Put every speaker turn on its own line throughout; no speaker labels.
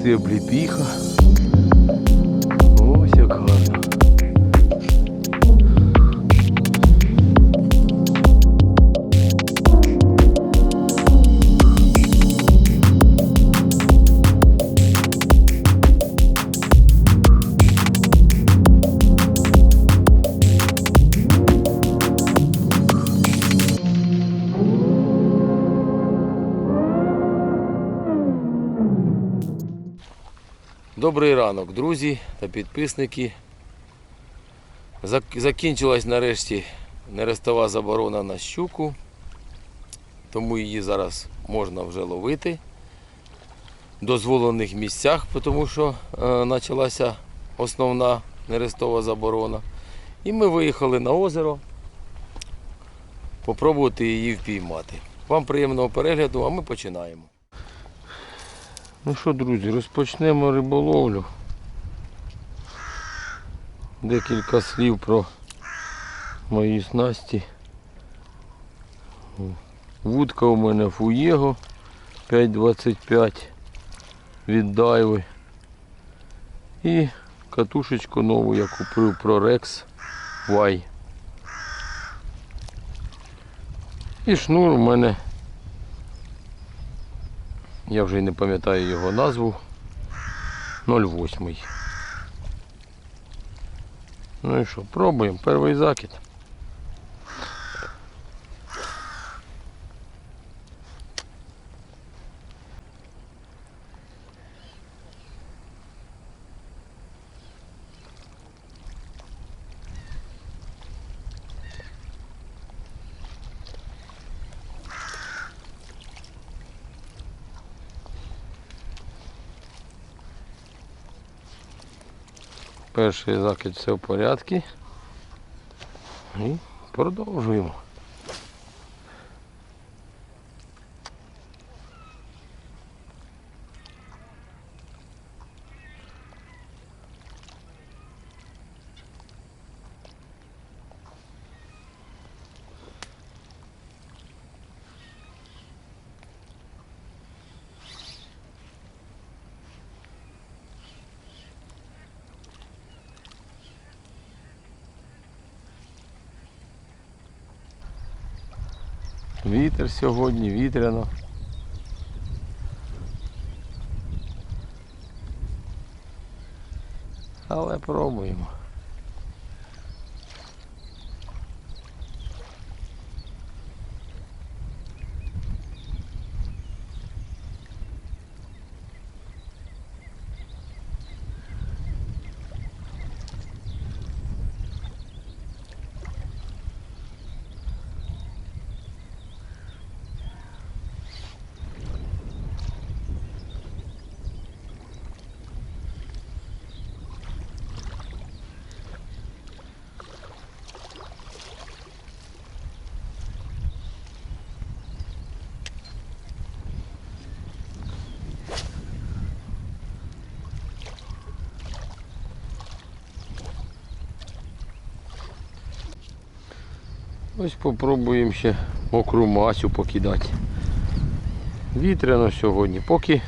цвісти обліпіха. Добрий ранок, друзі та підписники. Закінчилась нарешті нерестова заборона на щуку, тому її зараз можна вже ловити в дозволених місцях, тому що е, почалася основна нерестова заборона. І ми виїхали на озеро попробувати її впіймати. Вам приємного перегляду, а ми починаємо. Ну що, друзі, розпочнемо риболовлю. Декілька слів про мої снасті. Вудка у мене Фуєго 5,25 від Дайви. І катушечку нову я купив Prorex Y. І шнур у мене я вже й не пам'ятаю його назву. 08. Ну і що, пробуємо. Перший закид. Перший закид все в порядку. І продовжуємо. Вітер сьогодні, вітряно. Але пробуємо. Ось попробуємо ще мокру масю покидати. Вітряно сьогодні, поки,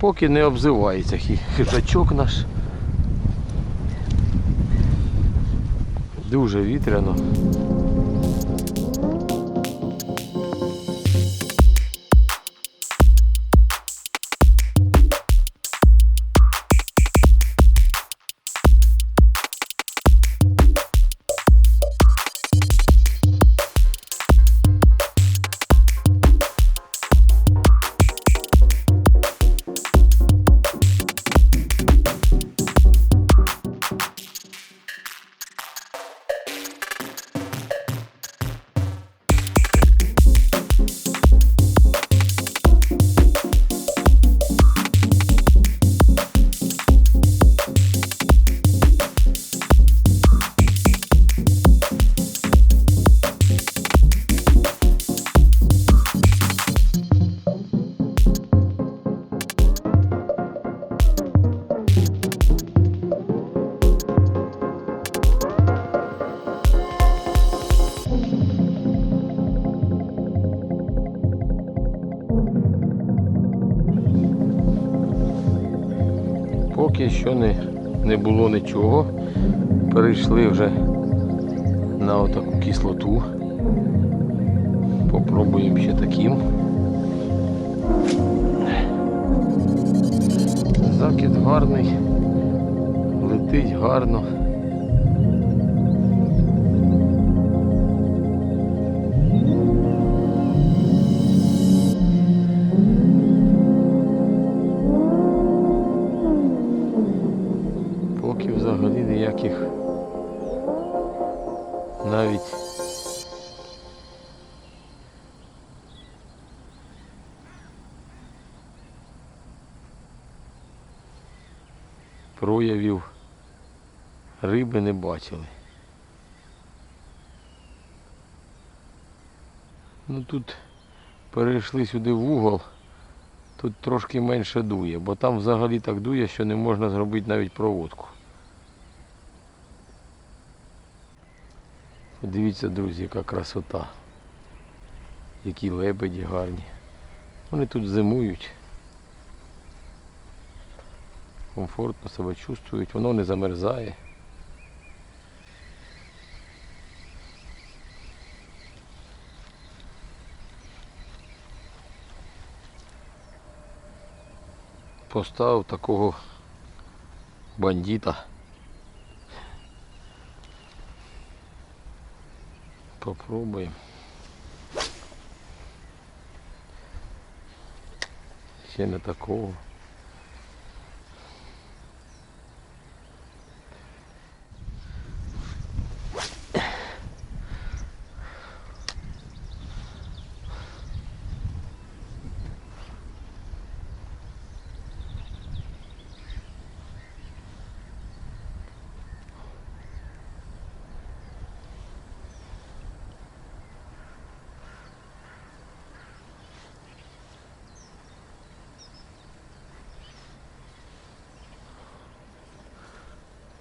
поки не обзивається хижачок наш. Дуже вітряно. Поки що не, не було нічого. Перейшли вже на отаку кислоту. Попробуємо ще таким. Закид гарний, летить гарно. Проявів риби не бачили. Ну тут перейшли сюди в угол, тут трошки менше дує, бо там взагалі так дує, що не можна зробити навіть проводку. Подивіться, друзі, яка красота. Які лебеді гарні. Вони тут зимують. Комфортно себе чувствують, воно не замерзає. Поставив такого бандита. Попробуємо. Ще не такого.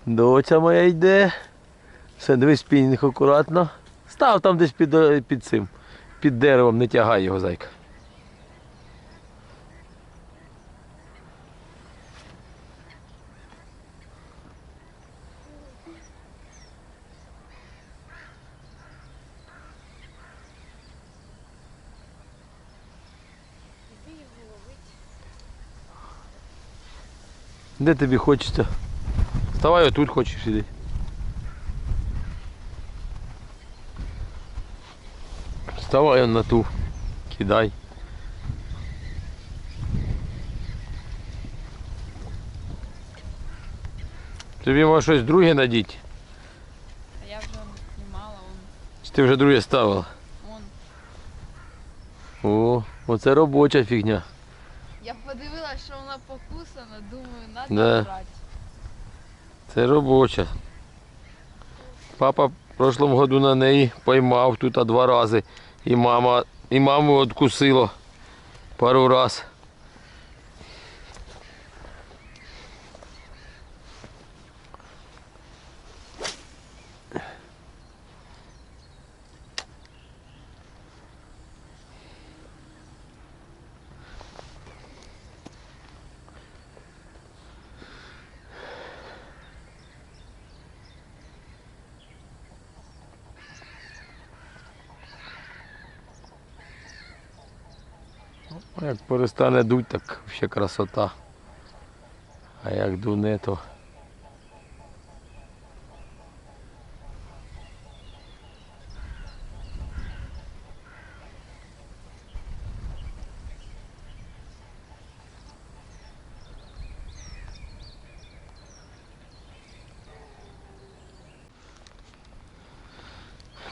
Доця моя йде. Все, дивись, спінінг акуратно. Став там десь під, е, під цим, під деревом, не тягай його, зайка. Де тобі хочеться? Вставай отут хочеш іди. Вставай он на ту. Кидай. Тобі може щось друге надіть?
А я вже знімала, он,
Чи ти вже друге ставила?
он.
О, оце робоча фігня.
Я подивилася, що вона покусана, думаю, надо
Да.
брати.
Це робоча. Папа в прошлому году на неї поймав тут два рази. І мама, і маму откусило пару раз. Як перестане дуть, так ще красота. А як дуне, то.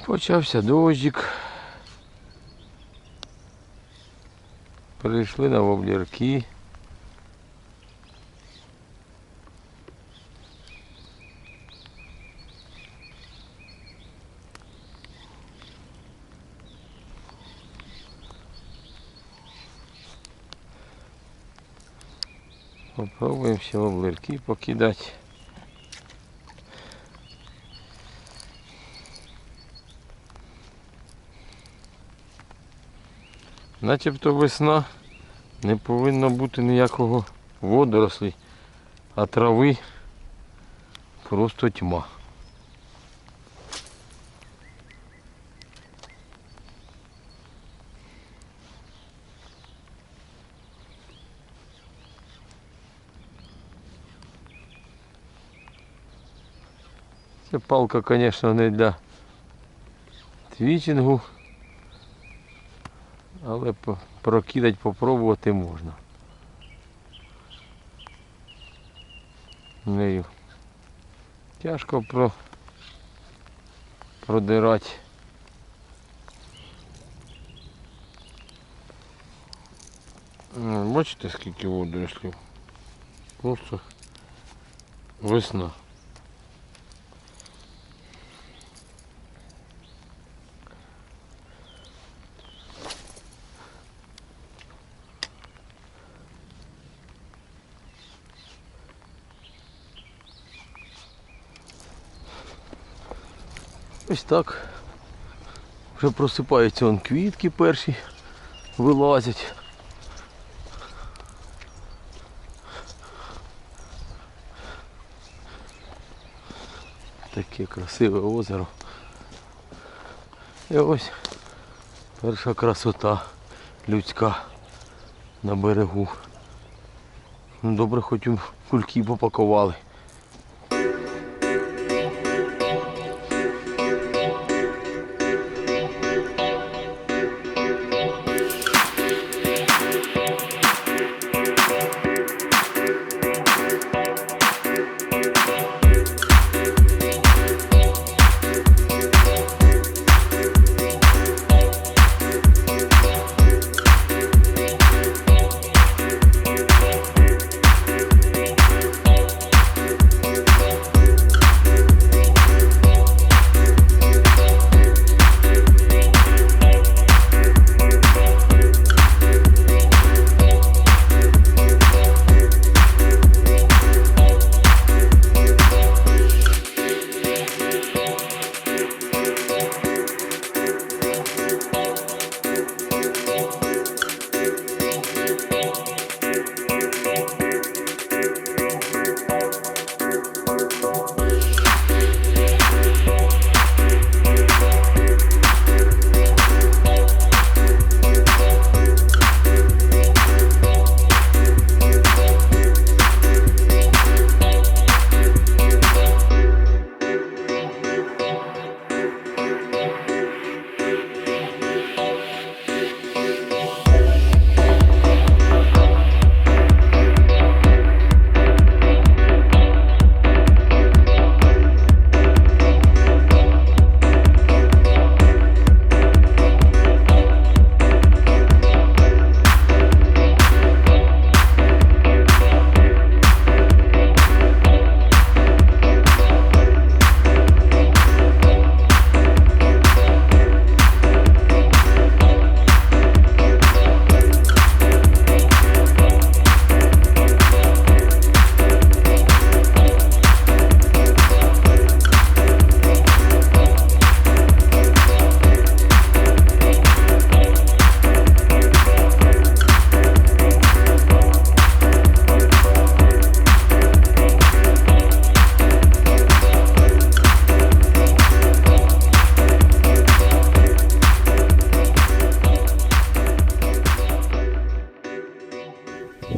Почався дощик. Перейшли на воблерки. Попробуємо ще воблерки покидати. Начебто весна, не повинно бути ніякого водорослі. а трави просто тьма. Ця палка, звісно, не для твічингу, але прокидати попробувати можна. Нею тяжко про... продирати. Бачите, скільки водорослів? Просто весна. Ось так. Вже просипаються он квітки перші вилазять. Таке красиве озеро. І ось перша красота людська на берегу. Ну, Добре, хоч кульки попакували.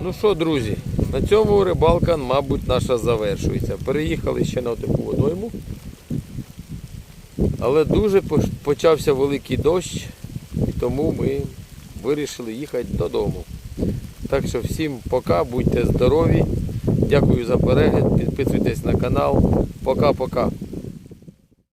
Ну що, друзі, на цьому рибалка, мабуть, наша завершується. Переїхали ще на таку водойму. Але дуже почався великий дощ, і тому ми вирішили їхати додому. Так що всім пока, будьте здорові. Дякую за перегляд, підписуйтесь на канал. Пока-пока.